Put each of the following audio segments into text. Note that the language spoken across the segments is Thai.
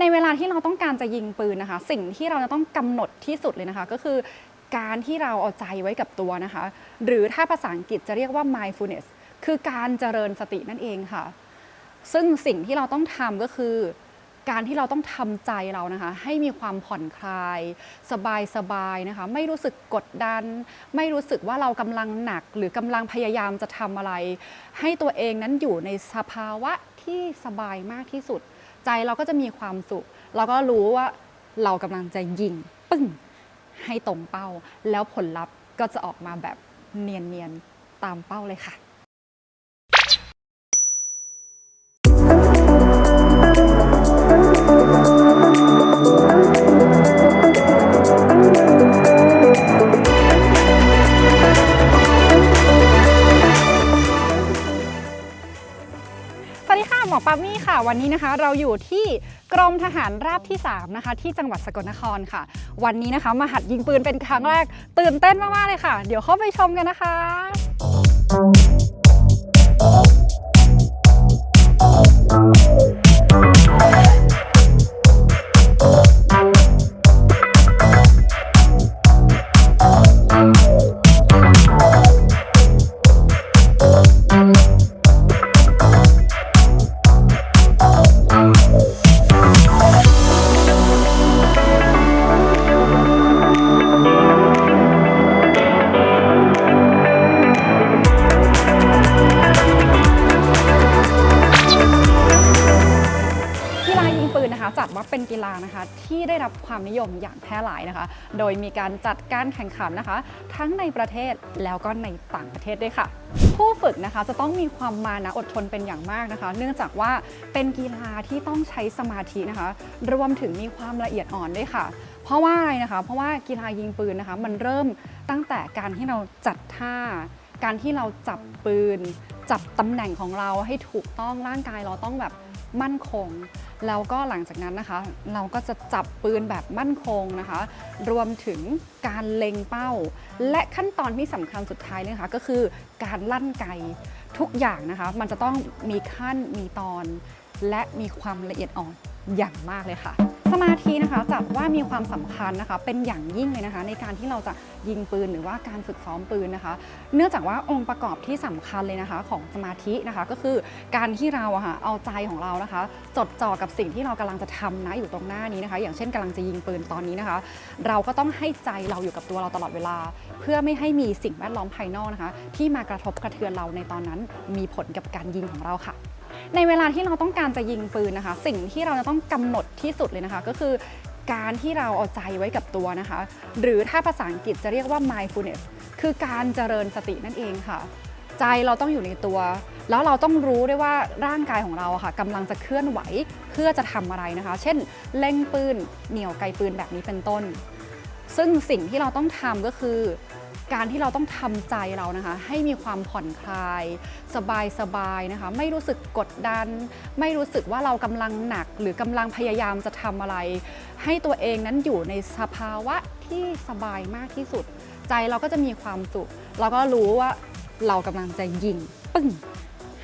ในเวลาที่เราต้องการจะยิงปืนนะคะ สิ่งที่เราจะต้องกำหนดที่สุดเลยนะคะ ก็คือการที่เราเอาใจไว้กับตัวนะคะ หรือถ้าภาษาอังกฤษจะเรียกว่า mindfulness คือการเจริญสตินั่นเองค่ะ ซึ่งสิ่งที่เราต้องทำก็คือ การที่เราต้องทำใจเรานะคะ ให้มีความผ่อนคลาย สบายสบายๆนะคะ ไม่รู้สึกกดดัน ไม่รู้สึกว่าเรากำลังหนัก หรือกำลังพยายามจะทำอะไร ให้ตัวเองนั้นอยู่ในสภาวะที่สบายมากที่สุด ใจเราก็จะมีความสุข เราก็รู้ว่าเรากำลังจะยิงปึ้งให้ตรงเป้า แล้วผลลัพธ์ก็จะออกมาแบบเนียนๆตามเป้าเลยค่ะ หมอปามี่ค่ะ วันนี้นะคะ เราอยู่ที่กรมทหารราบที่ 3 นะคะ ที่จังหวัดสกลนครค่ะ วันนี้นะคะ มาหัดยิงปืนเป็นครั้งแรก ตื่นเต้นมาก ๆ เลยค่ะ เดี๋ยวเข้าไปชมกันนะคะอ ปืนนะคะจัดว่าเป็นกีฬานะคะ ที่ได้รับความนิยมอย่างแพร่หลายนะคะ โดยมีการจัดการแข่งขันนะคะ ทั้งในประเทศแล้วก็ในต่างประเทศด้วยค่ะ ผู้ฝึกนะคะจะต้องมีความมานะอดทนเป็นอย่างมากนะคะ เนื่องจากว่าเป็นกีฬาที่ต้องใช้สมาธินะคะ รวมถึงมีความละเอียดอ่อนด้วยค่ะเพราะว่าอะไรนะคะ เพราะว่ากีฬายิงปืนนะคะ มันเริ่มตั้งแต่การที่เราจัดท่า การที่เราจับปืน จับตำแหน่งของเราให้ถูกต้องร่างกายเราต้องแบบมั่นคง แล้วก็หลังจากนั้นนะคะ เราก็จะจับปืนแบบมั่นคงนะคะ รวมถึงการเล็งเป้า และขั้นตอนที่สำคัญสุดท้ายเลยนะคะก็คือการลั่นไกทุกอย่างนะคะ มันจะต้องมีขั้นมีตอน และมีความละเอียดอ่อนอย่างมากเลยค่ะ สมาธินะคะจัดว่ามีความสำคัญนะคะ เป็นอย่างยิ่งเลยนะคะ ในการที่เราจะยิงปืนหรือว่าการฝึกซ้อมปืนนะคะ เนื่องจากว่าองค์ประกอบที่สำคัญเลยนะคะ ของสมาธินะคะ ก็คือการที่เราอะค่ะเอาใจของเรานะคะ จดจ่อกับสิ่งที่เรากำลังจะทำนะอยู่ตรงหน้านี้นะคะ อย่างเช่นกำลังจะยิงปืนตอนนี้นะคะ เราก็ต้องให้ใจเราอยู่กับตัวเราตลอดเวลา เพื่อไม่ให้มีสิ่งแวดล้อมภายนอกนะคะ ที่มากระทบกระเทือนเราในตอนนั้น มีผลกับการยิงของเราค่ะในเวลาที่เราต้องการจะยิงปืนนะคะ สิ่งที่เราจะต้องกำหนด ที่สุดเลยนะคะ ก็คือการที่เราเอาใจไว้กับตัวนะคะ หรือถ้าภาษาอังกฤษจะเรียกว่า mindfulness คือการเจริญสตินั่นเองค่ะ ใจเราต้องอยู่ในตัว แล้วเราต้องรู้ด้วยว่าร่างกายของเราค่ะกำลังจะเคลื่อนไหวเพื่อจะทำอะไรนะคะ เช่น เล็งปืนเหนี่ยวไกปืนแบบนี้เป็นต้น ซึ่งสิ่งที่เราต้องทำก็คือ การที่เราต้องทำใจเรานะคะ ให้มีความผ่อนคลาย สบายสบายๆนะคะ ไม่รู้สึกกดดัน ไม่รู้สึกว่าเรากำลังหนัก หรือกำลังพยายามจะทำอะไร ให้ตัวเองนั้นอยู่ในสภาวะที่สบายมากที่สุด ใจเราก็จะมีความสุข เราก็รู้ว่าเรากำลังจะยิงปึ้ง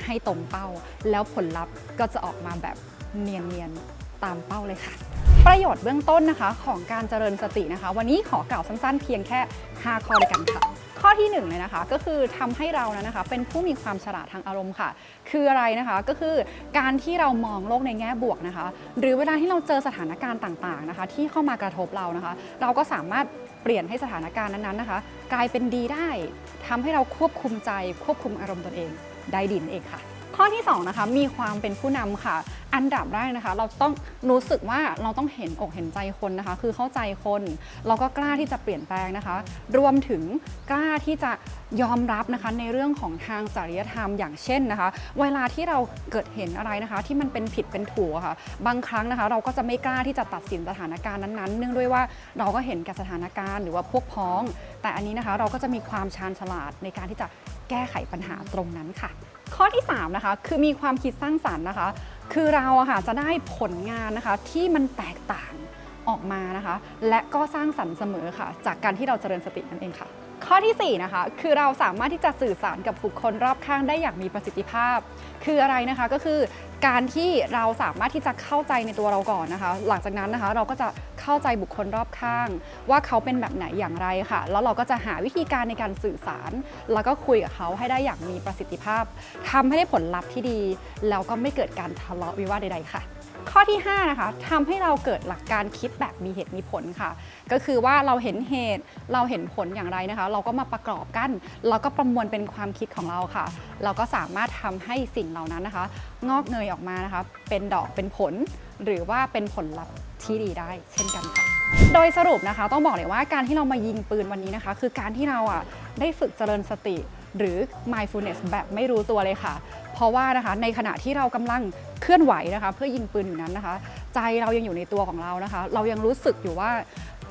ให้ตรงเป้า แล้วผลลัพธ์ก็จะออกมาแบบเนียนๆตามเป้าเลยค่ะ ประโยชน์เบื้องต้นนะคะของการเจริญสตินะคะ วันนี้ขอกล่าวสั้นๆเพียงแค่ 5 ข้อด้วยกันค่ะ ข้อที่1เลยนะคะก็คือทำให้เรานะนะคะ เป็นผู้มีความฉลาดทางอารมณ์ค่ะ คืออะไรนะคะก็คือการที่เรามองโลกในแง่บวกนะคะ หรือเวลาที่เราเจอสถานการณ์ต่างๆนะคะ ที่เข้ามากระทบเรานะคะ เราก็สามารถเปลี่ยนให้สถานการณ์นั้นๆนะคะ กลายเป็นดีได้ทำให้เราควบคุมใจควบคุมอารมณ์ตนเองได้ดีนั่นเองค่ะ ข้อที่2นะคะมีความเป็นผู้นำค่ะ อันดับแรกนะคะ เราต้องรู้สึกว่าเราต้องเห็นอกเห็นใจคนนะคะ คือเข้าใจคนเราก็กล้าที่จะเปลี่ยนแปลงนะคะ รวมถึงกล้าที่จะยอมรับนะคะในเรื่องของทางจริยธรรมอย่างเช่นนะคะ เวลาที่เราเกิดเห็นอะไรนะคะ ที่มันเป็นผิดเป็นถูกค่ะ บางครั้งนะคะ เราก็จะไม่กล้าที่จะตัดสินสถานการณ์นั้นๆ เนื่องด้วยว่าเราก็เห็นแก่สถานการณ์หรือว่าพวกพ้อง แต่อันนี้นะคะเราก็จะมีความชาญฉลาดในการที่จะแก้ไขปัญหาตรงนั้นค่ะ ข้อที่3นะคะคือมีความคิดสร้างสรรค์นะคะ คือเราอะค่ะจะได้ผลงานนะคะที่มันแตกต่างออกมานะคะ และก็สร้างสรรค์เสมอค่ะ จากการที่เราเจริญสตินั่นเองค่ะ ข้อทีสี่4นะคะคือเราสามารถที่จะสื่อสารกับบุคคลรอบข้างได้อย่างมีประสิทธิภาพ คืออะไรนะคะก็คือการที่เราสามารถที่จะเข้าใจในตัวเราก่อนนะคะ หลังจากนั้นนะคะเราก็จะ เข้าใจบุคคลรอบข้าง ว่าเขาเป็นแบบไหนอย่างไรค่ะ แล้วเราก็จะหาวิธีการในการสื่อสาร แล้วก็คุยกับเขาให้ได้อย่างมีประสิทธิภาพทำให้ได้ผลลัพธ์ที่ดี แล้วก็ไม่เกิดการทะเลาะวิวาทใดๆค่ะข้อที่ 5 นะคะทำให้เราเกิดหลักการคิดแบบมีเหตุมีผลค่ะ ก็คือว่าเราเห็นเหตุเราเห็นผลอย่างไรนะคะ เราก็มาประกอบกันแล้วก็ประมวลเป็นความคิดของเราค่ะ เราก็สามารถทำให้สิ่งเหล่านั้นนะคะ งอกเงยออกมานะคะ เป็นดอกเป็นผล หรือว่าเป็นผลลัพธ์ ที่ดีได้เช่นกันค่ะ โดยสรุปนะคะ ต้องบอกเลยว่าการที่เรามายิงปืนวันนี้นะคะ คือการที่เราอะได้ฝึกเจริญสติ หรือ mindfulness แบบไม่รู้ตัวเลยค่ะ เพราะว่านะคะในขณะที่เรากำลังเคลื่อนไหวนะคะ เพื่อยิงปืนอยู่นั้นนะคะ ใจเรายังอยู่ในตัวของเรานะคะ เรายังรู้สึกอยู่ว่า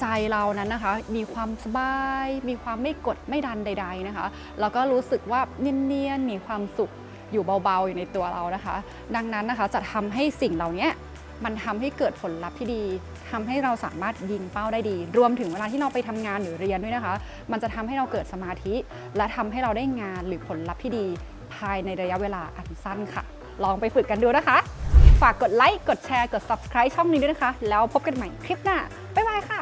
ใจเรานั้นนะคะ มีความสบาย มีความไม่กดไม่ดันใด ๆนะคะ แล้วก็รู้สึกว่าเนียนๆมีความสุขอยู่เบาๆอยู่ในตัวเรานะคะ ดังนั้นนะคะจะทำให้สิ่งเหล่านี้ มันทำให้เกิดผลลัพธ์ที่ดีทำให้เราสามารถยิงเป้าได้ดี รวมถึงเวลาที่เราไปทำงานหรือเรียนด้วยนะคะ มันจะทำให้เราเกิดสมาธิ และทำให้เราได้งานหรือผลลัพธ์ที่ดี ภายในระยะเวลาอันสั้นค่ะ ลองไปฝึกกันดูนะคะ ฝากกดไลค์กดแชร์กด subscribe ช่องนี้ด้วยนะคะ แล้วพบกันใหม่คลิปหน้าบ๊ายบายค่ะ